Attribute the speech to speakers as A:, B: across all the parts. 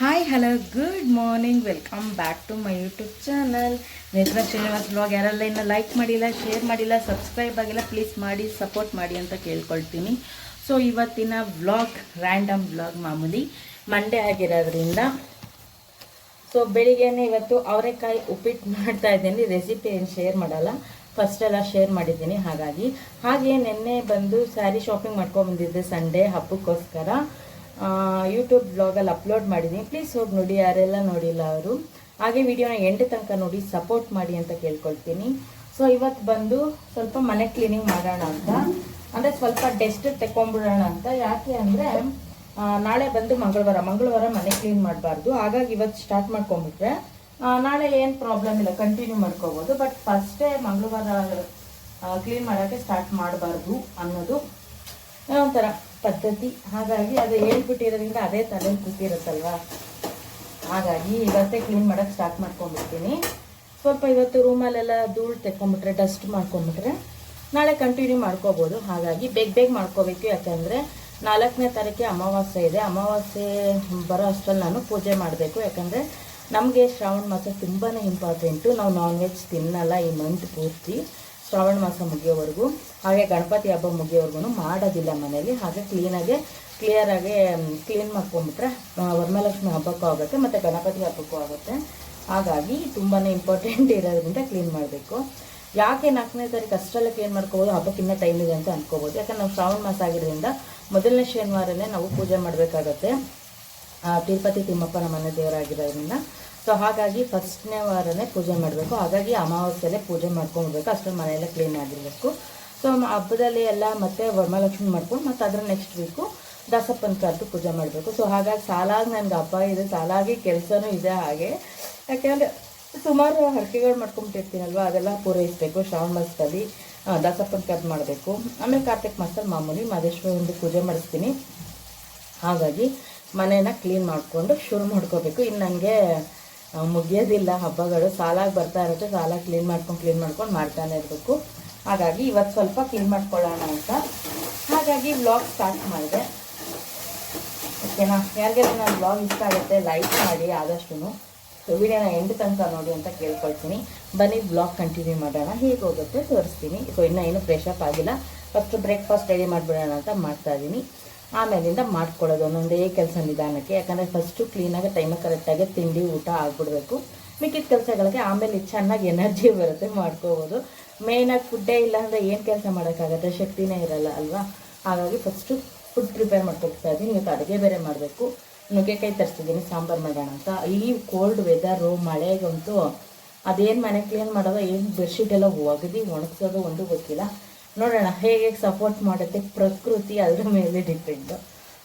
A: Hi hello good morning welcome back to my YouTube channel Netra Srinivas blog ಯಾರೆಲ್ಲ ಇನ್ನೂ like ಮಾಡಿಲ್ಲ share ಮಾಡಿಲ್ಲ subscribe ಆಗಿಲ್ಲ please ಮಾಡಿ ಸಪೋರ್ಟ್ ಮಾಡಿ ಅಂತ ಕೇಳ್ಕೊಳ್ತೀನಿ. ಸೊ ಇವತ್ತಿನ ವ್ಲಾಗ್ ರ್ಯಾಂಡಮ್ ವ್ಲಾಗ್ ಮಾಮೂಲಿ ಮಂಡೇ ಆಗಿರೋದ್ರಿಂದ. ಸೊ ಬೆಳಿಗ್ಗೆನೇ ಇವತ್ತು ಅವರೆಕಾಯಿ ಉಪ್ಪಿಟ್ಟು ಮಾಡ್ತಾ ಇದ್ದೀನಿ. ರೆಸಿಪಿ ಏನು ಶೇರ್ ಮಾಡಲ್ಲ. ಫಸ್ಟ್ ಎಲ್ಲ ಶೇರ್ ಮಾಡಿದ್ದೀನಿ ಹಾಗಾಗಿ. ಹಾಗೆ ನಿನ್ನೆ ಬಂದು ಸ್ಯಾರಿ ಶಾಪಿಂಗ್ ಮಾಡ್ಕೊಂಡು ಬಂದಿದ್ದೆ ಸಂಡೇ ಹಬ್ಬಕ್ಕೋಸ್ಕರ. ಯೂಟ್ಯೂಬ್ ಬ್ಲಾಗಲ್ಲಿ ಅಪ್ಲೋಡ್ ಮಾಡಿದ್ದೀನಿ. ಪ್ಲೀಸ್ ಹೋಗಿ ನೋಡಿ, ಯಾರೆಲ್ಲ ನೋಡಿಲ್ಲ ಅವರು. ಹಾಗೆ ವಿಡಿಯೋನ ಎಂಟು ತನಕ ನೋಡಿ ಸಪೋರ್ಟ್ ಮಾಡಿ ಅಂತ ಕೇಳ್ಕೊಳ್ತೀನಿ. ಸೊ ಇವತ್ತು ಬಂದು ಸ್ವಲ್ಪ ಮನೆ ಕ್ಲೀನಿಂಗ್ ಮಾಡೋಣ ಅಂತ. ಅಂದರೆ ಸ್ವಲ್ಪ ಡೆಸ್ಟ್ ತೆಕೊಂಡ್ಬಿಡೋಣ ಅಂತ. ಯಾಕೆ ಅಂದರೆ ನಾಳೆ ಬಂದು ಮಂಗಳವಾರ. ಮಂಗಳವಾರ ಮನೆ ಕ್ಲೀನ್ ಮಾಡಬಾರ್ದು. ಹಾಗಾಗಿ ಇವತ್ತು ಸ್ಟಾರ್ಟ್ ಮಾಡ್ಕೊಂಬಿಟ್ರೆ ನಾಳೆ ಏನು ಪ್ರಾಬ್ಲಮ್ ಇಲ್ಲ. ಕಂಟಿನ್ಯೂ ಮಾಡ್ಕೋಬೋದು. ಬಟ್ ಫಸ್ಟೇ ಮಂಗಳವಾರ ಕ್ಲೀನ್ ಮಾಡೋಕ್ಕೆ ಸ್ಟಾರ್ಟ್ ಮಾಡಬಾರ್ದು ಅನ್ನೋದು ಒಂಥರ ಪದ್ಧತಿ. ಹಾಗಾಗಿ ಅದು ಹೇಳ್ಬಿಟ್ಟಿರೋದ್ರಿಂದ ಅದೇ ತಲೆಯಲ್ಲಿ ಕೂತಿರುತ್ತಲ್ವಾ ಹಾಗಾಗಿ ಇವತ್ತೇ ಕ್ಲೀನ್ ಮಾಡೋಕ್ಕೆ ಸ್ಟಾರ್ಟ್ ಮಾಡ್ಕೊಂಡ್ಬಿಡ್ತೀನಿ. ಸ್ವಲ್ಪ ಇವತ್ತು ರೂಮಲ್ಲೆಲ್ಲ ಧೂಳು ತೆಕ್ಕೊಂಬಿಟ್ರೆ ಡಸ್ಟ್ ಮಾಡ್ಕೊಂಬಿಟ್ರೆ ನಾಳೆ ಕಂಟಿನ್ಯೂ ಮಾಡ್ಕೋಬೋದು. ಹಾಗಾಗಿ ಬೇಗ ಬೇಗ ಮಾಡ್ಕೋಬೇಕು. ಯಾಕಂದರೆ ನಾಲ್ಕನೇ ತಾರೀಕೆ ಅಮಾವಾಸ್ಯೆ ಇದೆ. ಅಮಾವಾಸ್ಯೆ ಬರೋ ಅಷ್ಟರಲ್ಲಿ ನಾನು ಪೂಜೆ ಮಾಡಬೇಕು. ಯಾಕಂದರೆ ನಮಗೆ ಶ್ರಾವಣ ಮಾಸ ತುಂಬಾ ಇಂಪಾರ್ಟೆಂಟು ನಾವು ನಾನ್ ವೆಜ್ ತಿನ್ನಲ್ಲ ಈ ಮಂತ್ ಪೂರ್ತಿ. ಶ್ರಾವಣ ಮಾಸ ಮುಗಿಯೋವರೆಗೂ. ಹಾಗೆ ಗಣಪತಿ ಹಬ್ಬ ಮುಗಿಯೋವರೆಗೂ ಮಾಡೋದಿಲ್ಲ ಮನೆಯಲ್ಲಿ. ಹಾಗೆ ಕ್ಲೀನಾಗೆ ಕ್ಲಿಯರಾಗಿ ಕ್ಲೀನ್ ಮಾಡ್ಕೊಂಬಿಟ್ರೆ ವರಮಹಾಲಕ್ಷ್ಮಿ ಹಬ್ಬಕ್ಕೂ ಆಗುತ್ತೆ, ಮತ್ತು ಗಣಪತಿ ಹಬ್ಬಕ್ಕೂ ಆಗುತ್ತೆ. ಹಾಗಾಗಿ ತುಂಬಾ ಇಂಪಾರ್ಟೆಂಟ್ ಇರೋದ್ರಿಂದ ಕ್ಲೀನ್ ಮಾಡಬೇಕು. ಯಾಕೆ ನಾಲ್ಕನೇ ತಾರೀಕು ಅಷ್ಟೆಲ್ಲ ಕ್ಲೀನ್ ಮಾಡ್ಕೋಬೋದು? ಹಬ್ಬಕ್ಕಿನ್ನ ಟೈಮ್ ಇದೆ ಅಂತ ಅನ್ಕೋಬೋದು. ಯಾಕಂದ್ರೆ ನಾವು ಶ್ರಾವಣ ಮಾಸ ಆಗಿರೋದ್ರಿಂದ ಮೊದಲನೇ ಶನಿವಾರನೇ ನಾವು ಪೂಜೆ ಮಾಡಬೇಕಾಗತ್ತೆ. ತಿರುಪತಿ ತಿಮ್ಮಪ್ಪನ ಮನೆ ದೇವರಾಗಿರೋದ್ರಿಂದ. ಸೊ ಹಾಗಾಗಿ ಫಸ್ಟ್ನೇ ವಾರನೇ ಪೂಜೆ ಮಾಡಬೇಕು. ಹಾಗಾಗಿ ಅಮಾವಾಸ್ಯೆನೇ ಪೂಜೆ ಮಾಡ್ಕೊಂಡ್ಬಿಡ್ಬೇಕು ಅಷ್ಟೊಂದು ಮನೆಯೆಲ್ಲ ಕ್ಲೀನ್ ಆಗಿರಬೇಕು. ಸೊ ಹಬ್ಬದಲ್ಲಿ ಎಲ್ಲ ಮತ್ತೆ ವರಮಹಾಲಕ್ಷ್ಮಿ ಮಾಡ್ಕೊಂಡು, ಮತ್ತೆ ಅದರ ನೆಕ್ಸ್ಟ್ ವೀಕು ದಾಸಪ್ಪನ ಕರೆದು ಪೂಜೆ ಮಾಡಬೇಕು. ಸೊ ಹಾಗಾಗಿ ಸಾಲಾಗಿ ನನಗೆ ಹಬ್ಬ ಇದೆ. ಸಾಲಾಗಿ ಕೆಲಸನೂ ಇದೆ ಹಾಗೆ. ಯಾಕೆಂದರೆ ಸುಮಾರು ಹರಕೆಗಳು ಮಾಡ್ಕೊಂಬಿಟ್ಟಿರ್ತೀನಲ್ವ ಅದೆಲ್ಲ ಪೂರೈಸಬೇಕು. ಶ್ರಾವಣ ಮಾಸದಲ್ಲಿ ದಾಸಪ್ಪನ ಕರೆದು ಮಾಡಬೇಕು. ಆಮೇಲೆ ಕಾರ್ತಿಕ್ ಮಾಸದಲ್ಲಿ ಮಾಮೂಲಿ ಮಹದೇಶ್ವರಂದು ಪೂಜೆ ಮಾಡಿಸ್ತೀನಿ. ಹಾಗಾಗಿ ಮನೇನ ಕ್ಲೀನ್ ಮಾಡಿಕೊಂಡು ಶುರು ಮಾಡ್ಕೋಬೇಕು. ಇನ್ನು ನನಗೆ ಮುಗಿಯೋದಿಲ್ಲ ಹಬ್ಬಗಳು. ಸಾಲಾಗಿ ಬರ್ತಾ ಇರುತ್ತೆ ಸಾಲ ಕ್ಲೀನ್ ಮಾಡ್ಕೊಂಡು ಕ್ಲೀನ್ ಮಾಡ್ಕೊಂಡು ಮಾಡ್ತಾನೆ ಇರಬೇಕು. ಹಾಗಾಗಿ ಇವತ್ತು ಸ್ವಲ್ಪ ಕ್ಲೀನ್ ಮಾಡ್ಕೊಳ್ಳೋಣ ಅಂತ. ಹಾಗಾಗಿ ವ್ಲಾಗ್ ಸ್ಟಾರ್ಟ್ ಮಾಡಿದೆ. ಓಕೆನಾ? ಯಾರಿಗೆಲ್ಲ ನನ್ನ ಬ್ಲಾಗ್ ಇಷ್ಟ ಆಗುತ್ತೆ ಲೈಕ್ ಮಾಡಿ ಆದಷ್ಟು ವಿಡಿಯೋನ ಎಂಡ್ ತನಕ ನೋಡಿ ಅಂತ ಕೇಳ್ಕೊಳ್ತೀನಿ. ಬನ್ನಿ ಬ್ಲಾಗ್ ಕಂಟಿನ್ಯೂ ಮಾಡೋಣ. ಹೇಗೆ ಹೋಗುತ್ತೆ ತೋರಿಸ್ತೀನಿ. ಸೊ ಇನ್ನೂ ಏನು ಫ್ರೆಶ್ ಅಪ್ ಆಗಿಲ್ಲ. ಫಸ್ಟ್ ಬ್ರೇಕ್ಫಾಸ್ಟ್ ರೆಡಿ ಮಾಡಿಬಿಡೋಣ ಅಂತ ಮಾಡ್ತಾ ಇದ್ದೀನಿ ಆಮೇಲಿಂದ ಮಾಡ್ಕೊಳ್ಳೋದು. ಒಂದೊಂದೇ ಕೆಲಸ ನಿಧಾನಕ್ಕೆ. ಯಾಕಂದರೆ ಫಸ್ಟು ಕ್ಲೀನಾಗಿ ಟೈಮ ಕರೆಕ್ಟಾಗಿ ತಿಂಡಿ, ಊಟ ಆಗ್ಬಿಡ್ಬೇಕು. ಮಿಕ್ಕಿದ ಕೆಲಸಗಳಿಗೆ ಆಮೇಲೆ ಚೆನ್ನಾಗಿ ಎನರ್ಜಿ ಬರುತ್ತೆ ಮಾಡ್ಕೋಬೋದು. ಮೇಯ್ನಾಗಿ ಫುಡ್ಡೇ ಇಲ್ಲ ಅಂದರೆ ಏನು ಕೆಲಸ ಮಾಡೋಕ್ಕಾಗತ್ತೆ? ಶಕ್ತಿನೇ ಇರಲ್ಲ ಅಲ್ವಾ? ಹಾಗಾಗಿ ಫಸ್ಟು ಫುಡ್ ಪ್ರಿಪೇರ್ ಮಾಡ್ಕೊಳ್ತಾ ಇದ್ದೀನಿ. ಇವತ್ತು ಅಡುಗೆ ಬೇರೆ ಮಾಡಬೇಕು. ನುಗ್ಗೆಕಾಯಿ ತರಿಸ್ತಿದ್ದೀನಿ, ಸಾಂಬಾರು ಮಾಡೋಣ ಅಂತ. ಈ ಕೋಲ್ಡ್ ವೆದರು ಮಳೆಗಂತೂ ಅದೇನು ಮನೆ ಕ್ಲೀನ್ ಮಾಡೋದು, ಏನು ಬೆಡ್ಶೀಟ್ ಎಲ್ಲ ಒಗದು ಒಣಗಿಸೋದು ಒಂದು ಗೊತ್ತಿಲ್ಲ. ನೋಡೋಣ, ಹೇಗೆ ಸಪೋರ್ಟ್ ಮಾಡುತ್ತೆ ಪ್ರಕೃತಿ ಅದ್ರ ಮೇಲೆ ಡಿಪೆಂಡು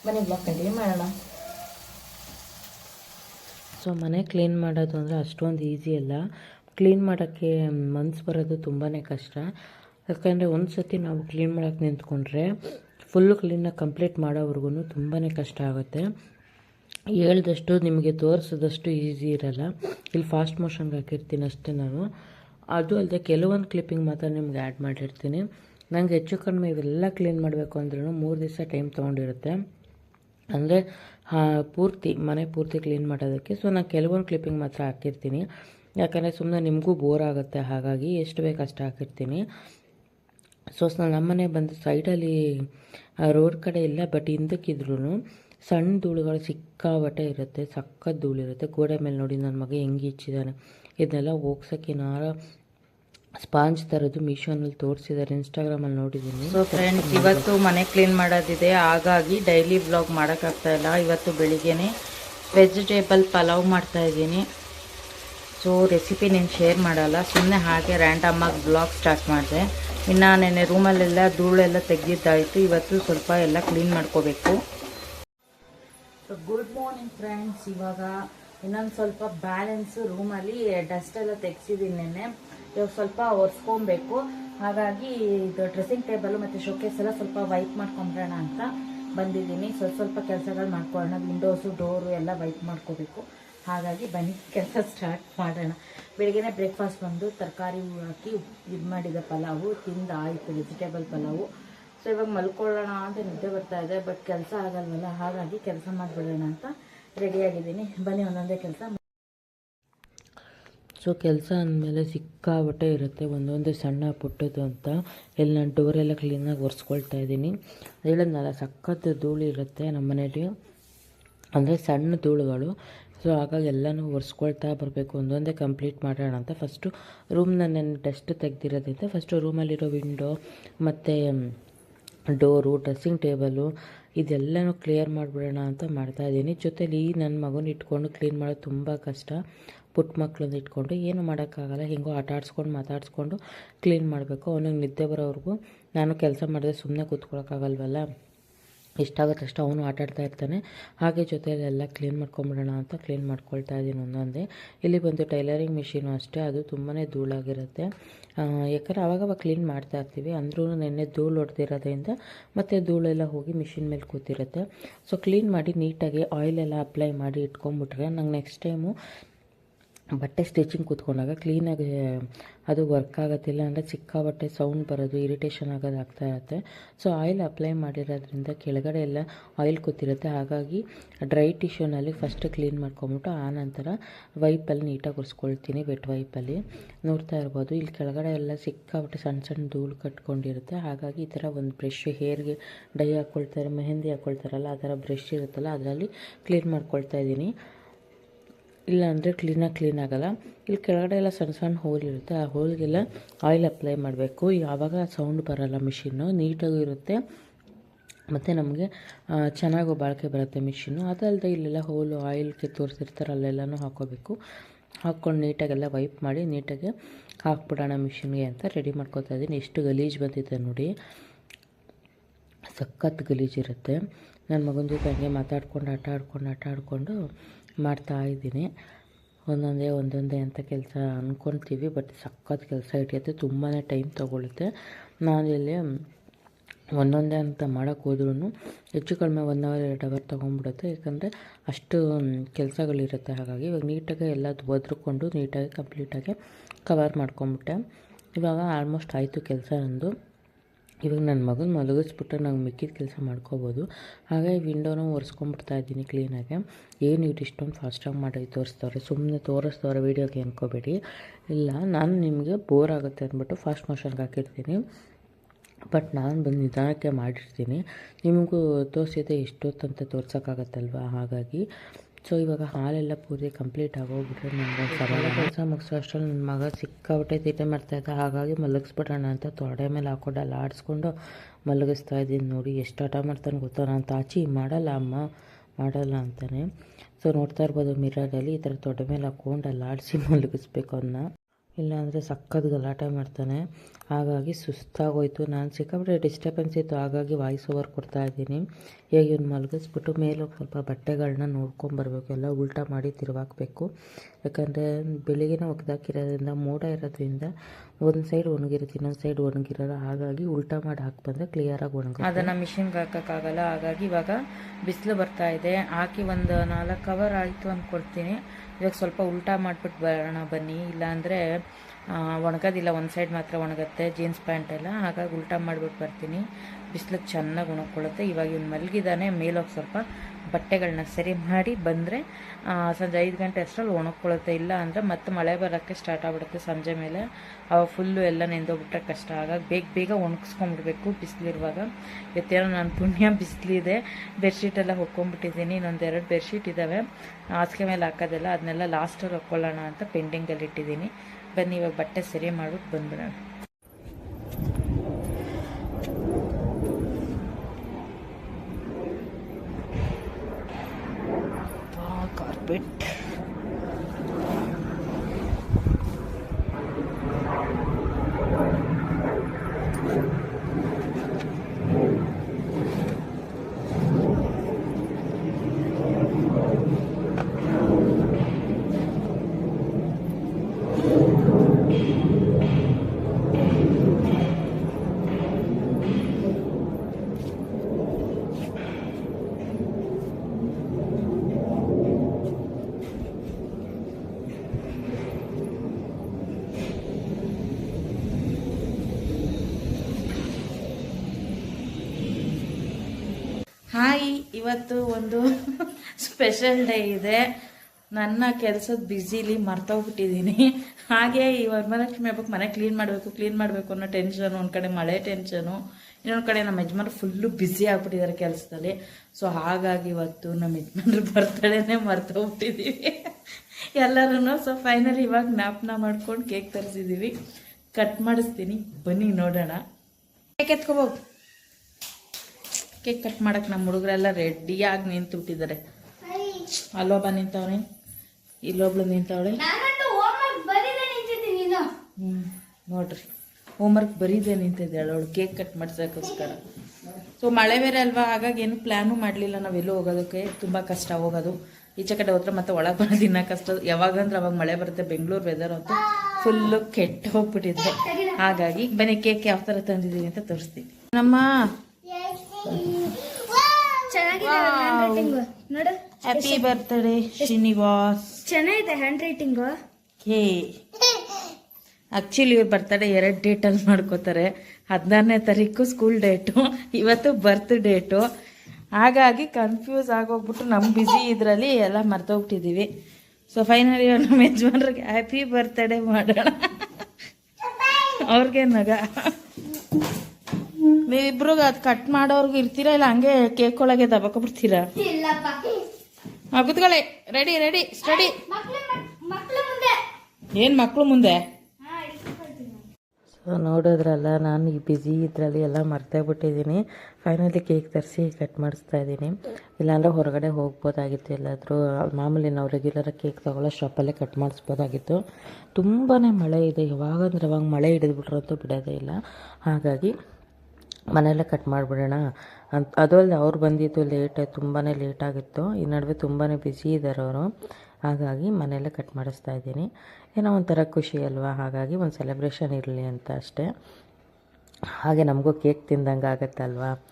A: ಮನೆ ಬ್ಲಾಕ್ ಕಂಟಿನ್ಯೂ ಮಾಡೋಣ.
B: ಸೊ ಮನೆ ಕ್ಲೀನ್ ಮಾಡೋದು ಅಂದರೆ ಅಷ್ಟೊಂದು ಈಸಿ ಅಲ್ಲ. ಕ್ಲೀನ್ ಮಾಡೋಕ್ಕೆ ಮನ್ಸು ಬರೋದು ತುಂಬಾ ಕಷ್ಟ. ಯಾಕಂದರೆ ಒಂದು ಸತಿ ನಾವು ಕ್ಲೀನ್ ಮಾಡೋಕ್ಕೆ ನಿಂತ್ಕೊಂಡ್ರೆ ಫುಲ್ಲು ಕ್ಲೀನಾಗಿ ಕಂಪ್ಲೀಟ್ ಮಾಡೋವರೆಗೂ ತುಂಬಾ ಕಷ್ಟ ಆಗುತ್ತೆ. ಹೇಳ್ದಷ್ಟು, ನಿಮಗೆ ತೋರಿಸಿದಷ್ಟು ಈಸಿ ಇರಲ್ಲ. ಇಲ್ಲಿ ಫಾಸ್ಟ್ ಮೋಷನ್ಗೆ ಹಾಕಿರ್ತೀನಿ ಅಷ್ಟೇ ನಾನು. ಅದು ಅಲ್ಲದೆ ಕೆಲವೊಂದು ಕ್ಲಿಪ್ಪಿಂಗ್ ಮಾತ್ರ ನಿಮ್ಗೆ ಆ್ಯಡ್ ಮಾಡಿರ್ತೀನಿ. ನನಗೆ ಹೆಚ್ಚು ಕಡಿಮೆ ಇವೆಲ್ಲ ಕ್ಲೀನ್ ಮಾಡಬೇಕು ಅಂದ್ರೂ ಮೂರು ದಿವಸ ಟೈಮ್ ತೊಗೊಂಡಿರುತ್ತೆ. ಅಂದರೆ ಪೂರ್ತಿ, ಮನೆ ಪೂರ್ತಿ ಕ್ಲೀನ್ ಮಾಡೋದಕ್ಕೆ. ಸೊ ನಾನು ಕೆಲವೊಂದು ಕ್ಲಿಪ್ಪಿಂಗ್ ಮಾತ್ರ ಹಾಕಿರ್ತೀನಿ. ಯಾಕಂದರೆ ಸುಮ್ಮನೆ ನಿಮಗೂ ಬೋರ್ ಆಗುತ್ತೆ, ಹಾಗಾಗಿ ಎಷ್ಟು ಬೇಕು ಅಷ್ಟು ಹಾಕಿರ್ತೀನಿ. ಸೊ ನಮ್ಮನೆ ಬಂದು ಸೈಡಲ್ಲಿ ರೋಡ್ ಕಡೆ ಇಲ್ಲ ಬಟ್ ಹಿಂದಕ್ಕಿದ್ರೂ ಸಣ್ಣ ಧೂಳುಗಳು ಸಿಕ್ಕಾಬಟ್ಟೆ ಇರುತ್ತೆ, ಸಖತ್ ಧೂಳಿರುತ್ತೆ. ಗೋಡೆ ಮೇಲೆ ನೋಡಿ ನನ್ನ ಮಗ ಹೆಂಗೆ ಇಚ್ಚಿದ್ದಾನೆ ಇದನ್ನೆಲ್ಲ ಹೋಗ್ಸೋಕ್ಕೆ ನಾರ ಸ್ಪಾಂಜ್ ಥರದ್ದು ಮೀಶೋನಲ್ಲಿ ತೋರಿಸಿದ್ದಾರೆ ಇನ್ಸ್ಟಾಗ್ರಾಮಲ್ಲಿ ನೋಡಿದ್ದೀನಿ.
A: ಸೊ ಫ್ರೆಂಡ್ಸ್ ಇವತ್ತು ಮನೆ ಕ್ಲೀನ್ ಮಾಡೋದಿದೆ. ಹಾಗಾಗಿ ಡೈಲಿ ವ್ಲಾಗ್ ಮಾಡೋಕ್ಕಾಗ್ತಾ ಇಲ್ಲ. ಇವತ್ತು ಬೆಳಿಗ್ಗೆನೆ ವೆಜಿಟೇಬಲ್ ಪಲಾವ್ ಮಾಡ್ತಾ ಇದ್ದೀನಿ. ಸೊ ರೆಸಿಪಿ ನೀನು ಶೇರ್ ಮಾಡಲ್ಲ. ಸುಮ್ಮನೆ ಹಾಗೆ ರ್ಯಾಂಡಮಾಗಿ ಬ್ಲಾಗ್ ಸ್ಟಾರ್ಟ್ ಮಾಡಿದೆ. ಇನ್ನು ನೆನೆ ರೂಮಲ್ಲೆಲ್ಲ ಧೂಳೆಲ್ಲ ತೆಗೆದಿದ್ದಾಯಿತು. ಇವತ್ತು ಸ್ವಲ್ಪ ಎಲ್ಲ ಕ್ಲೀನ್ ಮಾಡ್ಕೋಬೇಕು. ಸೊ ಗುಡ್ ಮಾರ್ನಿಂಗ್ ಫ್ರೆಂಡ್ಸ್ ಇವಾಗ ಇನ್ನೊಂದು ಸ್ವಲ್ಪ ಬ್ಯಾಲೆನ್ಸ್ ರೂಮಲ್ಲಿ ಡಸ್ಟ್ ಎಲ್ಲ ತೆಗ್ಸಿದ್ದೀನಿ ನೆನ್ನೆ. ಇವಾಗ ಸ್ವಲ್ಪ ಒರೆಸ್ಕೊಬೇಕು. ಹಾಗಾಗಿ ಇದು ಡ್ರೆಸ್ಸಿಂಗ್ ಟೇಬಲ್ ಮತ್ತು ಶೋಕೇಸ್ ಎಲ್ಲ ಸ್ವಲ್ಪ ವೈಪ್ ಮಾಡ್ಕೊಂಬಿಡೋಣ ಅಂತ ಬಂದಿದ್ದೀನಿ. ಸ್ವಲ್ಪ ಸ್ವಲ್ಪ ಕೆಲಸಗಳು ಮಾಡ್ಕೊಳ್ಳೋಣ. ವಿಂಡೋಸು ಡೋರು ಎಲ್ಲ ವೈಪ್ ಮಾಡ್ಕೋಬೇಕು. ಹಾಗಾಗಿ ಬನ್ನಿ, ಕೆಲಸ ಸ್ಟಾರ್ಟ್ ಮಾಡೋಣ. ಬೆಳಿಗ್ಗೆನೆ ಬ್ರೇಕ್ಫಾಸ್ಟ್ ಬಂದು ತರಕಾರಿ ಹಾಕಿ ಇದು ಮಾಡಿದ ಪಲಾವು, ತಿಂದು ಆಯಿತು ವೆಜಿಟೇಬಲ್ ಪಲಾವು. ಸೊ ಇವಾಗ ಮಲ್ಕೊಳ್ಳೋಣ ಅಂತ ನಿದ್ದೆ ಬರ್ತಾ ಇದೆ ಬಟ್ ಕೆಲಸ ಆಗಲ್ವಲ್ಲ. ಹಾಗಾಗಿ ಕೆಲಸ ಮಾಡಿಬಿಡೋಣ ಅಂತ ರೆಡಿಯಾಗಿದ್ದೀನಿ ಬನ್ನಿ ಒಂದೊಂದೇ ಕೆಲಸ
B: ಸೊ ಕೆಲಸ ಅಂದಮೇಲೆ ಸಿಕ್ಕಾಬಟ್ಟೆ ಇರುತ್ತೆ. ಒಂದೊಂದು ಸಣ್ಣ ಪುಟ್ಟದ್ದು ಅಂತ ಇಲ್ಲಿ ನಾನು ಡೋರೆಲ್ಲ ಕ್ಲೀನಾಗಿ ಒರೆಸ್ಕೊಳ್ತಾ ಇದ್ದೀನಿ. ಹೇಳಿದ್ನಲ್ಲ ಸಖತ್ತು ಧೂಳು ಇರುತ್ತೆ ನಮ್ಮ ಮನೇಲಿ ಅಂದರೆ ಸಣ್ಣ ಧೂಳುಗಳು. ಸೊ ಹಾಗಾಗಿ ಎಲ್ಲನೂ ಒರೆಸ್ಕೊಳ್ತಾ ಬರಬೇಕು. ಒಂದೊಂದೇ ಕಂಪ್ಲೀಟ್ ಮಾಡೋಣ ಅಂತ ಫಸ್ಟು ರೂಮ್ನ ನಾನು ಡಸ್ಟ್ ತೆಗ್ದಿರೋದ್ರಿಂದ ಫಸ್ಟು ರೂಮಲ್ಲಿರೋ ವಿಂಡೋ ಮತ್ತು ಡೋರು ಡ್ರೆಸ್ಸಿಂಗ್ ಟೇಬಲು ಇದೆಲ್ಲನೂ ಕ್ಲಿಯರ್ ಮಾಡಿಬಿಡೋಣ ಅಂತ ಮಾಡ್ತಾಯಿದ್ದೀನಿ ಜೊತೆಲಿ ನನ್ನ ಮಗನ ಇಟ್ಕೊಂಡು ಕ್ಲೀನ್ ಮಾಡೋದು ತುಂಬ ಕಷ್ಟ. ಪುಟ್ಟ ಮಕ್ಕಳನ್ನ ಇಟ್ಕೊಂಡು ಏನು ಮಾಡೋಕ್ಕಾಗಲ್ಲ, ಹೆಂಗೋ ಆಟ ಆಡಿಸ್ಕೊಂಡು, ಮಾತಾಡಿಸ್ಕೊಂಡು ಕ್ಲೀನ್ ಮಾಡಬೇಕು. ಅವನಿಗೆ ನಿದ್ದೆ ಬರೋವರೆಗೂ ನಾನು ಕೆಲಸ ಮಾಡಿದ್ರೆ ಸುಮ್ಮನೆ ಕೂತ್ಕೊಳ್ಳೋಕ್ಕಾಗಲ್ವಲ್ಲ ಅಷ್ಟು ಅವನು ಆಟಾಡ್ತಾ ಇರ್ತಾನೆ. ಹಾಗೆ ಜೊತೆಯಲ್ಲಿ ಎಲ್ಲ ಕ್ಲೀನ್ ಮಾಡ್ಕೊಂಬಿಡೋಣ ಅಂತ ಕ್ಲೀನ್ ಮಾಡ್ಕೊಳ್ತಾ ಇದ್ದೀನಿ ಒಂದೊಂದೇ. ಇಲ್ಲಿ ಬಂದು ಟೈಲರಿಂಗ್ ಮಿಷಿನು ಅಷ್ಟೇ, ಅದು ತುಂಬಾ ಧೂಳಾಗಿರುತ್ತೆ. ಯಾಕಂದರೆ ಅವಾಗವಾಗ ಕ್ಲೀನ್ ಮಾಡ್ತಾ ಇರ್ತೀವಿ, ಅಂದ್ರೂ ನೆನ್ನೆ ಧೂಳು ಹೊಡೆದಿರೋದ್ರಿಂದ ಮತ್ತು ಧೂಳೆಲ್ಲ ಹೋಗಿ ಮಿಷಿನ್ ಮೇಲೆ ಕೂತಿರುತ್ತೆ. ಸೊ ಕ್ಲೀನ್ ಮಾಡಿ ನೀಟಾಗಿ ಆಯಿಲೆಲ್ಲ ಅಪ್ಲೈ ಮಾಡಿ ಇಟ್ಕೊಂಬಿಟ್ರೆ ನಂಗೆ ನೆಕ್ಸ್ಟ್ ಟೈಮು ಬಟ್ಟೆ ಸ್ಟಿಚಿಂಗ್ ಕೂತ್ಕೊಂಡಾಗ ಕ್ಲೀನಾಗಿ ಅದು ವರ್ಕ್ ಆಗತ್ತಿಲ್ಲ ಅಂದರೆ ಸಿಕ್ಕಾಬಟ್ಟೆ ಸೌಂಡ್ ಬರೋದು ಇರಿಟೇಷನ್ ಆಗೋದು ಆಗ್ತಾ ಇರುತ್ತೆ. ಸೊ ಆಯಿಲ್ ಅಪ್ಲೈ ಮಾಡಿರೋದ್ರಿಂದ ಕೆಳಗಡೆ ಎಲ್ಲ ಆಯಿಲ್ ಕೂತಿರುತ್ತೆ. ಹಾಗಾಗಿ ಡ್ರೈ ಟಿಶ್ಯೂನಲ್ಲಿ ಫಸ್ಟ್ ಕ್ಲೀನ್ ಮಾಡ್ಕೊಂಬಿಟ್ಟು ಆನಂತರ ವೈಪಲ್ಲಿ ನೀಟಾಗಿ ಒರೆಸ್ಕೊಳ್ತೀನಿ ವೆಟ್ ವೈಪಲ್ಲಿ ನೋಡ್ತಾ ಇರ್ಬೋದು, ಇಲ್ಲಿ ಕೆಳಗಡೆ ಎಲ್ಲ ಸಿಕ್ಕಾಬಟ್ಟೆ ಸಣ್ಣ ಸಣ್ಣ ಧೂಳು ಕಟ್ಕೊಂಡಿರುತ್ತೆ. ಹಾಗಾಗಿ ಈ ಥರ ಒಂದು ಬ್ರಷ್ ಹೇರ್ಗೆ ಡೈ ಹಾಕ್ಕೊಳ್ತಾರೆ ಮೆಹಂದಿ ಹಾಕ್ಕೊಳ್ತಾರಲ್ಲ ಆ ಥರ ಬ್ರಷ್ ಇರುತ್ತಲ್ಲ, ಅದರಲ್ಲಿ ಕ್ಲೀನ್ ಮಾಡ್ಕೊಳ್ತಾ ಇದ್ದೀನಿ. ಇಲ್ಲ ಅಂದರೆ ಕ್ಲೀನಾಗಿ ಕ್ಲೀನ್ ಆಗೋಲ್ಲ. ಇಲ್ಲಿ ಕೆಳಗಡೆ ಎಲ್ಲ ಸಣ್ಣ ಸಣ್ಣ ಹೋಲ್ ಇರುತ್ತೆ. ಆ ಹೋಲ್ಗೆಲ್ಲ ಆಯಿಲ್ ಅಪ್ಲೈ ಮಾಡಬೇಕು. ಯಾವಾಗ ಸೌಂಡ್ ಬರಲ್ಲ ಮಿಷಿನ್ನು, ನೀಟಾಗೂ ಇರುತ್ತೆ. ಮತ್ತು ನಮಗೆ ಚೆನ್ನಾಗೂ ಬಾಳಿಕೆ ಬರುತ್ತೆ ಮಿಷಿನ್ನು. ಅದಲ್ಲದೆ ಇಲ್ಲೆಲ್ಲ ಹೋಲು ಆಯಿಲ್ಗೆ ತೋರಿಸಿರ್ತಾರೆ ಅಲ್ಲೆಲ್ಲನೂ ಹಾಕೋಬೇಕು. ಹಾಕ್ಕೊಂಡು ನೀಟಾಗೆಲ್ಲ ವೈಪ್ ಮಾಡಿ ನೀಟಾಗಿ ಹಾಕ್ಬಿಡೋಣ ಮಿಷಿನ್ಗೆ ಅಂತ ರೆಡಿ ಮಾಡ್ಕೊತಾ ಇದ್ದೀನಿ. ಎಷ್ಟು ಗಲೀಜು ಬಂದಿದೆ ನೋಡಿ. ಸಖತ್ ಗಲೀಜಿರುತ್ತೆ ನನ್ನ ಮಗನ ಜೊತೆ ಹಂಗೆ ಮಾತಾಡ್ಕೊಂಡು, ಆಟ ಆಡ್ಕೊಂಡು, ಆಟ ಆಡಿಕೊಂಡು ಮಾಡ್ತಾ ಇದ್ದೀನಿ. ಒಂದೊಂದೇ ಒಂದೊಂದೇ ಅಂತ ಕೆಲಸ ಅಂದ್ಕೊಳ್ತೀವಿ ಬಟ್ ಸಖತ್ ಕೆಲಸ ಹಿಡಿಯುತ್ತೆ ತುಂಬಾ ಟೈಮ್ ತೊಗೊಳುತ್ತೆ. ನಾನಿಲ್ಲಿ ಒಂದೊಂದೇ ಅಂತ ಮಾಡೋಕ್ಕೆ ಹೋದ್ರೂ ಹೆಚ್ಚು ಕಡಿಮೆ ಒನ್ ಅವರ್ ಎರಡು ಅವರ್ ತೊಗೊಂಡ್ಬಿಡುತ್ತೆ. ಯಾಕಂದರೆ ಅಷ್ಟು ಕೆಲಸಗಳಿರುತ್ತೆ. ಹಾಗಾಗಿ ಇವಾಗ ನೀಟಾಗಿ ಎಲ್ಲ ಒದ್ರುಕೊಂಡು ನೀಟಾಗಿ ಕಂಪ್ಲೀಟಾಗಿ ಕವರ್ ಮಾಡ್ಕೊಂಬಿಟ್ಟೆ ಇವಾಗ ಆಲ್ಮೋಸ್ಟ್ ಆಯಿತು ಕೆಲಸ ನಂದು. ಇವಾಗ ನನ್ನ ಮಗನ ಮಲಗಿಸ್ಬಿಟ್ಟು ನಂಗೆ ಮಿಕ್ಕಿದ ಕೆಲಸ ಮಾಡ್ಕೋಬೋದು. ಹಾಗಾಗಿ ವಿಂಡೋನ ಒರೆಸ್ಕೊಂಬಿಡ್ತಾ ಇದ್ದೀನಿ ಕ್ಲೀನಾಗೆ ಏನು ಇವ್ರು ಇಷ್ಟೊಂದು ಫಾಸ್ಟಾಗಿ ಮಾಡಿ ತೋರಿಸ್ತವ್ರೆ? ಸುಮ್ಮನೆ ತೋರಿಸ್ತವ್ರೆ ವೀಡಿಯೋಗೆ ಅನ್ಕೋಬೇಡಿ. ಇಲ್ಲ, ನಾನು ನಿಮಗೆ ಬೋರ್ ಆಗುತ್ತೆ ಅಂದ್ಬಿಟ್ಟು ಫಾಸ್ಟ್ ಮೋಷನ್ಗೆ ಹಾಕಿರ್ತೀನಿ. ಬಟ್ ನಾನು ಬಂದು ನಿಧಾನಕ್ಕೆ ಮಾಡಿರ್ತೀನಿ. ನಿಮಗೂ ತೋರಿಸಿದೆ ಎಷ್ಟೊತ್ತಂತ ತೋರ್ಸೋಕ್ಕಾಗತ್ತಲ್ವ? ಹಾಗಾಗಿ ಸೊ ಇವಾಗ ಹಾಲೆಲ್ಲ ಪೂರ್ತಿ ಕಂಪ್ಲೀಟ್ ಆಗೋಗ್ಬಿಟ್ರೆ ನನಗೆ ಸವಾಲ ಕೆಲಸ ಮುಗಿಸೋ ಅಷ್ಟರಲ್ಲಿ ನನ್ನ ಮಗ ಸಿಕ್ಕಾಬಿಟ್ಟೆ ತೀಟೆ ಮಾಡ್ತಾಯಿದ್ದ ಹಾಗಾಗಿ ಮಲಗಿಸ್ಬಿಡೋಣ ಅಂತ ತೊಡೆ ಮೇಲೆ ಹಾಕೊಂಡು ಅಲ್ಲಿ ಆಡಿಸ್ಕೊಂಡು ಮಲಗಿಸ್ತಾ ಇದ್ದೀನಿ ನೋಡಿ ಎಷ್ಟು ಆಟ ಮಾಡ್ತಾನೆ ಗೊತ್ತಾ ನಾನು ತಾಚಿ ಮಾಡಲ್ಲ ಅಮ್ಮ ಮಾಡಲ್ಲ ಅಂತಾನೆ. ಸೊ ನೋಡ್ತಾ ಇರ್ಬೋದು ಮಿರರಲ್ಲಿ ಈ ಥರ ತೊಡೆ ಮೇಲೆ ಹಾಕ್ಕೊಂಡು ಅಲ್ಲಿ ಆಡಿಸಿ ಮಲಗಿಸ್ಬೇಕು ಅವನ್ನ ಇಲ್ಲಾಂದರೆ ಸಖತ್ ಗಲಾಟೆ ಮಾಡ್ತಾನೆ. ಹಾಗಾಗಿ ಸುಸ್ತಾಗೋಯ್ತು. ನಾನು ಸಿಕ್ಕಾಬಿಟ್ಟೆ ಡಿಸ್ಟರ್ಬೆನ್ಸ್ ಇತ್ತು. ಹಾಗಾಗಿ ವಾಯ್ಸ್ ಓವರ್ ಕೊಡ್ತಾ ಇದ್ದೀನಿ. ಹೇಗೆ ಇವ್ನು ಮಲಗಿಸ್ಬಿಟ್ಟು ಮೇಲೆ ಸ್ವಲ್ಪ ಬಟ್ಟೆಗಳನ್ನ ನೋಡ್ಕೊಂಬರ್ಬೇಕು ಎಲ್ಲ ಉಲ್ಟಾ ಮಾಡಿ ತಿರುವಾಕಬೇಕು. ಯಾಕಂದರೆ ಬೆಳಿಗ್ಗೆನೇ ಒಗ್ದಾಕಿರೋದ್ರಿಂದ, ಮೋಡ ಇರೋದ್ರಿಂದ ಒಂದು ಸೈಡ್ ಒಣಗಿರುತ್ತೆ, ಇನ್ನೊಂದು ಸೈಡ್ ಒಣಗಿರಲ್ಲ. ಹಾಗಾಗಿ ಉಲ್ಟಾ ಮಾಡಿ ಹಾಕಿ ಬಂದರೆ ಕ್ಲಿಯರಾಗಿ ಒಣಗ
A: ಅದನ್ನು ಮಿಷಿನ್ಗೆ ಹಾಕೋಕ್ಕಾಗಲ್ಲ. ಹಾಗಾಗಿ ಇವಾಗ ಬಿಸಿಲು ಬರ್ತಾ ಇದೆ. ಹಾಕಿ ಒಂದು ನಾಲ್ಕು ಅವರ್ ಆಯಿತು ಅಂದ್ಕೊಳ್ತೀನಿ ಇವಾಗ ಸ್ವಲ್ಪ ಉಲ್ಟಾ ಮಾಡಿಬಿಟ್ಟು ಬರೋಣ ಬನ್ನಿ. ಇಲ್ಲಾಂದರೆ ಒಣಗೋದಿಲ್ಲ ಒಂದು ಸೈಡ್ ಮಾತ್ರ ಒಣಗುತ್ತೆ ಜೀನ್ಸ್ ಪ್ಯಾಂಟ್ ಎಲ್ಲ. ಹಾಗಾಗಿ ಉಲ್ಟಾ ಮಾಡಿಬಿಟ್ಟು ಬರ್ತೀನಿ. ಬಿಸಿಲಿಗೆ ಚೆನ್ನಾಗಿ ಒಣಕೊಳ್ಳುತ್ತೆ ಇವಾಗ ಇವ್ನು ಮಲಗಿದ್ದಾನೆ ಮೇಲೋಗಿ ಸ್ವಲ್ಪ ಬಟ್ಟೆಗಳನ್ನ ಸರಿ ಮಾಡಿ ಬಂದರೆ ಸಂಜೆ ಐದು ಗಂಟೆ ಅಷ್ಟರಲ್ಲಿ ಒಣಕೊಳ್ಳುತ್ತೆ ಇಲ್ಲ ಅಂದರೆ ಮತ್ತೆ ಮಳೆ ಬರೋಕ್ಕೆ ಸ್ಟಾರ್ಟ್ ಆಗ್ಬಿಡುತ್ತೆ ಸಂಜೆ ಮೇಲೆ. ಅವಾಗ ಫುಲ್ಲು ಎಲ್ಲ ನೆಂದೋಗ್ಬಿಟ್ರೆ ಕಷ್ಟ. ಆಗಾಗ ಬೇಗ ಬೇಗ ಒಣಗಿಸ್ಕೊಂಡ್ಬಿಡ್ಬೇಕು ಬಿಸಿಲಿರುವಾಗ ಇವತ್ತೇನೋ ನಾನು ಪುಣ್ಯ ಬಿಸಿಲಿದೆ ಬೆಡ್ಶೀಟೆಲ್ಲ ಹೊಕ್ಕೊಂಬಿಟ್ಟಿದ್ದೀನಿ ಇನ್ನೊಂದು ಎರಡು ಬೆಡ್ಶೀಟ್ ಇದ್ದಾವೆ ಹಾಸಿಗೆ ಮೇಲೆ ಹಾಕೋದೆಲ್ಲ ಅದನ್ನೆಲ್ಲ ಲಾಸ್ಟಲ್ಲಿ ಹೊಕ್ಕೊಳ್ಳೋಣ ಅಂತ ಪೆಂಡಿಂಗಲ್ಲಿ ಇಟ್ಟಿದ್ದೀನಿ. ಬನ್ನಿ ಇವಾಗ ಬಟ್ಟೆ ಸರಿ ಮಾಡ್ಬಿಟ್ಟು ಬಂದ್ಬಿಡೋಣ. ಹಾಯ್, ಇವತ್ತು ಒಂದು ಸ್ಪೆಷಲ್ ಡೇ ಇದೆ. ನನ್ನ ಕೆಲಸದ ಬ್ಯುಸಿಲಿ ಮರ್ತೋಗ್ಬಿಟ್ಟಿದ್ದೀನಿ ಹಾಗೆ ಈ ವರಮಹಾಲಕ್ಷ್ಮಿ ಹಬ್ಬಕ್ಕೆ ಮನೆ ಕ್ಲೀನ್ ಮಾಡಬೇಕು ಕ್ಲೀನ್ ಮಾಡಬೇಕು ಅನ್ನೋ ಟೆನ್ಷನು, ಒಂದು ಕಡೆ ಮಳೆ ಟೆನ್ಷನು, ಇನ್ನೊಂದು ಕಡೆ ನಮ್ಮ ಯಜಮಾನ್ ಫುಲ್ಲು ಬ್ಯುಸಿ ಆಗ್ಬಿಟ್ಟಿದ್ದಾರೆ ಕೆಲಸದಲ್ಲಿ. ಸೊ ಹಾಗಾಗಿ ಇವತ್ತು ನಮ್ಮ ಯಜಮಾನ್ರ ಬರ್ತಡೇನೆ ಮರ್ತೋಗ್ಬಿಟ್ಟಿದ್ದೀವಿ ಎಲ್ಲರೂ ಸೊ ಫೈನಲಿ ಇವಾಗ ಜ್ಞಾಪನ ಮಾಡ್ಕೊಂಡು ಕೇಕ್ ತರಿಸಿದ್ದೀವಿ ಕಟ್ ಮಾಡಿಸ್ತೀನಿ. ಬನ್ನಿ ನೋಡೋಣ. ಕೇಕ್ ಎತ್ಕೋಬೋದು ಕೇಕ್ ಕಟ್ ಮಾಡೋಕೆ ನಮ್ಮ ಹುಡುಗರೆಲ್ಲ ರೆಡಿಯಾಗಿ ನಿಂತು ಬಿಟ್ಟಿದ್ದಾರೆ ಅಲ್ಲೊಬ್ಬ ನಿಂತವ್ರೆ. ಇಲ್ಲೊಬ್ಳು ನಿಂತವಳೆ. ಹ್ಞೂ ನೋಡ್ರಿ. ಹೋಮ್ವರ್ಕ್ ಬರೀದೇ ನಿಂತಿದ್ದೆ ಅವಳು ಕೇಕ್ ಕಟ್ ಮಾಡ್ಸೋಕ್ಕೋಸ್ಕರ. ಸೊ ಮಳೆ ಬೇರೆ ಅಲ್ವಾ? ಹಾಗಾಗಿ ಏನು ಪ್ಲ್ಯಾನು ಮಾಡಲಿಲ್ಲ ನಾವೆಲ್ಲೂ ಹೋಗೋದಕ್ಕೆ. ತುಂಬ ಕಷ್ಟ ಹೋಗೋದು. ಈಚೆ ಕಡೆ ಹೋದ್ರೆ ಮತ್ತೆ ಒಳಗೆ ಬರೋದು ಇನ್ನೂ ಕಷ್ಟ. ಯಾವಾಗಂದ್ರೆ ಅವಾಗ ಮಳೆ ಬರುತ್ತೆ ಬೆಂಗಳೂರು ವೆದರ್ ಅಂತೂ ಫುಲ್ಲು ಕೆಟ್ಟ ಹೋಗ್ಬಿಟ್ಟಿದ್ದೆ ಹಾಗಾಗಿ ಬನ್ನಿ ಕೇಕ್ ಯಾವ ಥರ ತಂದಿದ್ದೀನಿ ಅಂತ ತೋರಿಸ್ತೀನಿ. ನಮ್ಮ
C: ಚೆನ್ನಾಗಿದೆ ಹ್ಯಾಂಡ್ ರೈಟಿಂಗ್ ನೋಡು
A: ಹ್ಯಾಪಿ ಬರ್ತ್ಡೇ ಶ್ರೀನಿವಾಸ್.
C: ಚೆನ್ನಾಗಿದೆ ಹ್ಯಾಂಡ್ ರೈಟಿಂಗು
A: ಹೇ. ಆ್ಯಕ್ಚುಲಿ ಇವ್ರು ಬರ್ತಡೇ ಎರಡು ಡೇಟಲ್ಲಿ ಮಾಡ್ಕೋತಾರೆ. ಹದಿನಾರನೇ ತಾರೀಕು ಸ್ಕೂಲ್ ಡೇಟು ಇವತ್ತು ಬರ್ತ್ ಡೇಟು ಹಾಗಾಗಿ ಕನ್ಫ್ಯೂಸ್ ಆಗೋಗ್ಬಿಟ್ಟು ನಮ್ಮ ಬ್ಯುಸಿ ಇದರಲ್ಲಿ ಎಲ್ಲ ಮರ್ತೋಗ್ಬಿಟ್ಟಿದ್ದೀವಿ ಸೊ ಫೈನಲಿ ನಮ್ಮ ಯಜಮಾನ್ರಿಗೆ ಹ್ಯಾಪಿ ಬರ್ತ್ಡೇ ಮಾಡೋಣ. ಅವ್ರಿಗೆ ನಗ. ನೀವಿಬ್ರು ಅದು ಕಟ್ ಮಾಡೋರ್ಗು ಇರ್ತೀರಾ ಇಲ್ಲ ಹಂಗೆ ಕೇಕ್ ಒಳಗೆ
C: ದಬಕ
A: ಬಿಡ್ತೀರಾ ಕುತ್ಕೊಳ್ಳಿ. ರೆಡಿ ರೆಡಿ ಸ್ಟಡಿ
C: ಏನ್ ಮಕ್ಳು ಮುಂದೆ.
A: ಏನು ಮಕ್ಕಳು ಮುಂದೆ?
C: ಹಾ ಇಟ್ಕೊಳ್ತೀನಿ
B: ಸೊ ನೋಡಿದ್ರಲ್ಲ ನಾನು ಈ ಬ್ಯುಸಿ ಇದರಲ್ಲಿ ಎಲ್ಲ ಮರ್ತಾ ಬಿಟ್ಟಿದ್ದೀನಿ. ಫೈನಲಿ ಕೇಕ್ ತರಿಸಿ ಕಟ್ ಮಾಡಿಸ್ತಾ ಇದ್ದೀನಿ. ಇಲ್ಲಾಂದರೆ ಹೊರಗಡೆ ಹೋಗ್ಬೋದಾಗಿತ್ತು ಎಲ್ಲಾದರೂ. ಮಾಮೂಲಿ ನಾವು ರೆಗ್ಯುಲರ್ ಕೇಕ್ ತೊಗೊಳ್ಳೋ ಶಾಪಲ್ಲೇ ಕಟ್ ಮಾಡಿಸ್ಬೋದಾಗಿತ್ತು. ತುಂಬಾ ಮಳೆ ಇದೆ. ಯಾವಾಗಂದ್ರೆ ಅವಾಗ ಮಳೆ ಹಿಡಿದ್ಬಿಟ್ರಂತೂ ಬಿಡೋದೇ ಇಲ್ಲ. ಹಾಗಾಗಿ ಮನೆಯಲ್ಲೇ ಕಟ್ ಮಾಡಿಬಿಡೋಣ ಅಂತ. ಅದು ಅಲ್ಲದೆ ಅವ್ರು ಬಂದಿದ್ದು ಲೇಟ್ ತುಂಬಾ ಲೇಟಾಗಿತ್ತು ಈ ನಡುವೆ ತುಂಬಾ ಬ್ಯುಸಿ ಇದ್ದಾರೆ ಅವರು. ಹಾಗಾಗಿ ಮನೆಯಲ್ಲೇ ಕಟ್ ಮಾಡಿಸ್ತಾ ಇದ್ದೀನಿ. ಏನೋ ಒಂಥರ ಖುಷಿ ಅಲ್ವಾ? ಹಾಗಾಗಿ ಒಂದು ಸೆಲೆಬ್ರೇಷನ್ ಇರಲಿ ಅಂತ ಅಷ್ಟೇ. ಹಾಗೆ ನಮಗೂ ಕೇಕ್ ತಿಂದಂಗೆ ಆಗುತ್ತಲ್ವಾ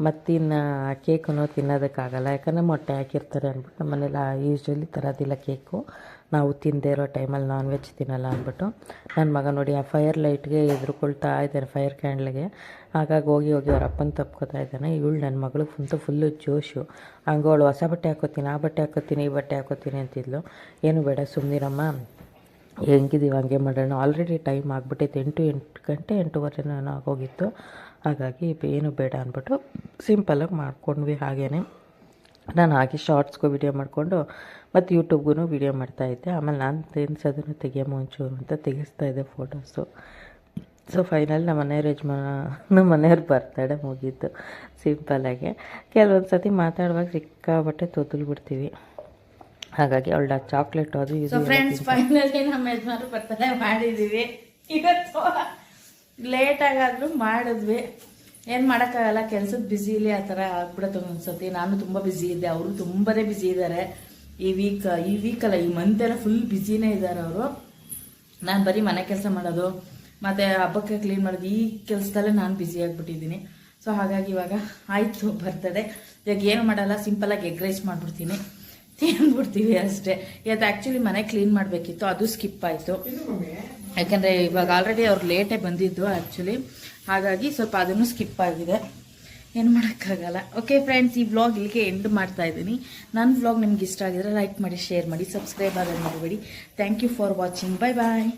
B: ಮತ್ತಿನ್ನು ಕೇಕನ್ನು ತಿನ್ನೋದಕ್ಕಾಗಲ್ಲ. ಯಾಕಂದರೆ ಮೊಟ್ಟೆ ಹಾಕಿರ್ತಾರೆ ಅಂದ್ಬಿಟ್ಟು ನಮ್ಮನೆಲ್ಲ ಮನೇಲಿ ಯೂಶ್ವಲಿ ತರೋದಿಲ್ಲ ಕೇಕು ನಾವು ತಿಂದೇ ಇರೋ ಟೈಮಲ್ಲಿ ನಾನ್ ವೆಜ್ ತಿನ್ನಲ್ಲ ಅಂದ್ಬಿಟ್ಟು ನನ್ನ ಮಗ ನೋಡಿ ಆ ಫೈರ್ ಲೈಟ್ಗೆ ಎದುರುಕೊಳ್ತಾ ಇದ್ದಾನೆ ಫೈರ್ ಕ್ಯಾಂಡ್ಲಿಗೆ ಹಾಗಾಗಿ ಹೋಗಿ ಹೋಗಿ ಅವ್ರ ಅಪ್ಪನ ತಪ್ಕೋತಾ ಇದ್ದಾನೆ. ಇವಳು ನನ್ನ ಮಗಳು ಫುಂತು ಫುಲ್ಲು ಜೋಶು. ಹಂಗೆ ಅವಳು ಹೊಸ ಬಟ್ಟೆ ಹಾಕೋತೀನಿ, ಆ ಬಟ್ಟೆ ಹಾಕೋತೀನಿ, ಈ ಬಟ್ಟೆ ಹಾಕೋತೀನಿ ಅಂತಿದ್ಲು. ಏನು ಬೇಡ ಸುಮ್ಮನಿರಮ್ಮ ಹೆಂಗಿದ್ದೀವಿ ಹಂಗೆ ಮಾಡೋಣ. ಆಲ್ರೆಡಿ ಟೈಮ್ ಆಗಿಬಿಟ್ಟಿತ್ತು ಎಂಟು ಎಂಟು ಗಂಟೆ, ಎಂಟೂವರೆ ನಾನು ಆಗೋಗಿತ್ತು. ಹಾಗಾಗಿ ಏನು ಬೇಡ ಅಂದ್ಬಿಟ್ಟು ಸಿಂಪಲಾಗಿ ಮಾಡ್ಕೊಂಡ್ವಿ ಹಾಗೇ ನಾನು ಹಾಗೆ ಶಾರ್ಟ್ಸ್ಗೂ ವಿಡಿಯೋ ಮಾಡಿಕೊಂಡು ಮತ್ತು ಯೂಟ್ಯೂಬ್ಗೂ ವಿಡಿಯೋ ಮಾಡ್ತಾಯಿದ್ದೆ ಆಮೇಲೆ ನಾನು ತಿನ್ಸೋದನ್ನು ತೆಗಿಯಮ್ಮ ಒಂಚೂರು ಅಂತ ತೆಗೆಸ್ತಾ ಇದ್ದೆ ಫೋಟೋಸು ಸೊ ಫೈನಲ್ ನಮ್ಮ ಮನೆಯವ್ರ ಯಜಮಾನ ನಮ್ಮ ಮನೆಯವ್ರ ಬರ್ತಡೆ ಮುಗೀತು. ಸಿಂಪಲಾಗಿ ಕೆಲವೊಂದು ಸತಿ ಮಾತಾಡುವಾಗ ಸಿಕ್ಕಾಬಟ್ಟೆ ತೊದಲು ಬಿಡ್ತೀವಿ. ಹಾಗಾಗಿ ಅವಳ ಚಾಕ್ಲೇಟ್ ಅದು ಇದು
A: ಫ್ರೆಂಡ್ಸ್ ಫೈನಲಿ ನಮ್ಮ ಯಜಮಾನ್ರು ಬರ್ತಡೆ ಮಾಡಿದ್ದೀವಿ ಇವತ್ತು ಲೇಟ್ ಆಗಾದ್ರೂ ಮಾಡಿದ್ವಿ. ಏನು ಮಾಡೋಕ್ಕಾಗಲ್ಲ, ಕೆಲಸದ ಬ್ಯುಸಿಲಿ ಆ ಥರ ಆಗ್ಬಿಡುತ್ತೆ ಒಂದೊಂದ್ಸತಿ ನಾನು ತುಂಬ ಬ್ಯುಸಿ ಇದ್ದೆ, ಅವರು ತುಂಬಾನೇ ಬ್ಯುಸಿ ಇದ್ದಾರೆ ಈ ವೀಕ್ ಈ ವೀಕ್ ಅಲ್ಲ, ಈ ಮಂತ್ ಎಲ್ಲ ಫುಲ್ ಬ್ಯುಸಿನೇ ಇದ್ದಾರೆ ಅವರು. ನಾನು ಬರೀ ಮನೆ ಕೆಲಸ ಮಾಡೋದು, ಮತ್ತು ಹಬ್ಬಕ್ಕೆ ಕ್ಲೀನ್ ಮಾಡೋದು, ಈ ಕೆಲಸದಲ್ಲೇ ನಾನು ಬ್ಯುಸಿ ಆಗಿಬಿಟ್ಟಿದ್ದೀನಿ. ಸೊ ಹಾಗಾಗಿ ಇವಾಗ ಆಯಿತು ಬರ್ತದೆ ಇವಾಗ ಏನು ಮಾಡಲ್ಲ ಸಿಂಪಲಾಗಿ ಎಗ್ ರೈಸ್ ಮಾಡ್ಬಿಡ್ತೀನಿ. ತಿಂದ್ಬಿಡ್ತೀವಿ ಅಷ್ಟೇ. ಇವತ್ತು ಆ್ಯಕ್ಚುಲಿ ಮನೆ ಕ್ಲೀನ್ ಮಾಡಬೇಕಿತ್ತು, ಅದು ಸ್ಕಿಪ್ ಆಯಿತು. ಯಾಕಂದರೆ ಇವಾಗ ಆಲ್ರೆಡಿ ಅವ್ರು ಲೇಟೇ ಬಂದಿದ್ದು ಆ್ಯಕ್ಚುಲಿ ಹಾಗಾಗಿ ಸ್ವಲ್ಪ ಅದನ್ನು ಸ್ಕಿಪ್ ಆಗಿದೆ. ಏನು ಮಾಡೋಕ್ಕಾಗಲ್ಲ. ಓಕೆ ಫ್ರೆಂಡ್ಸ್ ಈ ವ್ಲಾಗ್ ಇಲ್ಲಿಗೆ ಎಂಡ್ ಮಾಡ್ತಾ ಇದ್ದೀನಿ. ನನ್ನ ವ್ಲಾಗ್ ನಿಮ್ಗೆ ಇಷ್ಟ ಆಗಿದ್ರೆ ಲೈಕ್ ಮಾಡಿ ಶೇರ್ ಮಾಡಿ ಸಬ್ಸ್ಕ್ರೈಬ್ ಆಗೋದು ಮಾಡಬೇಡಿ thank you for watching bye bye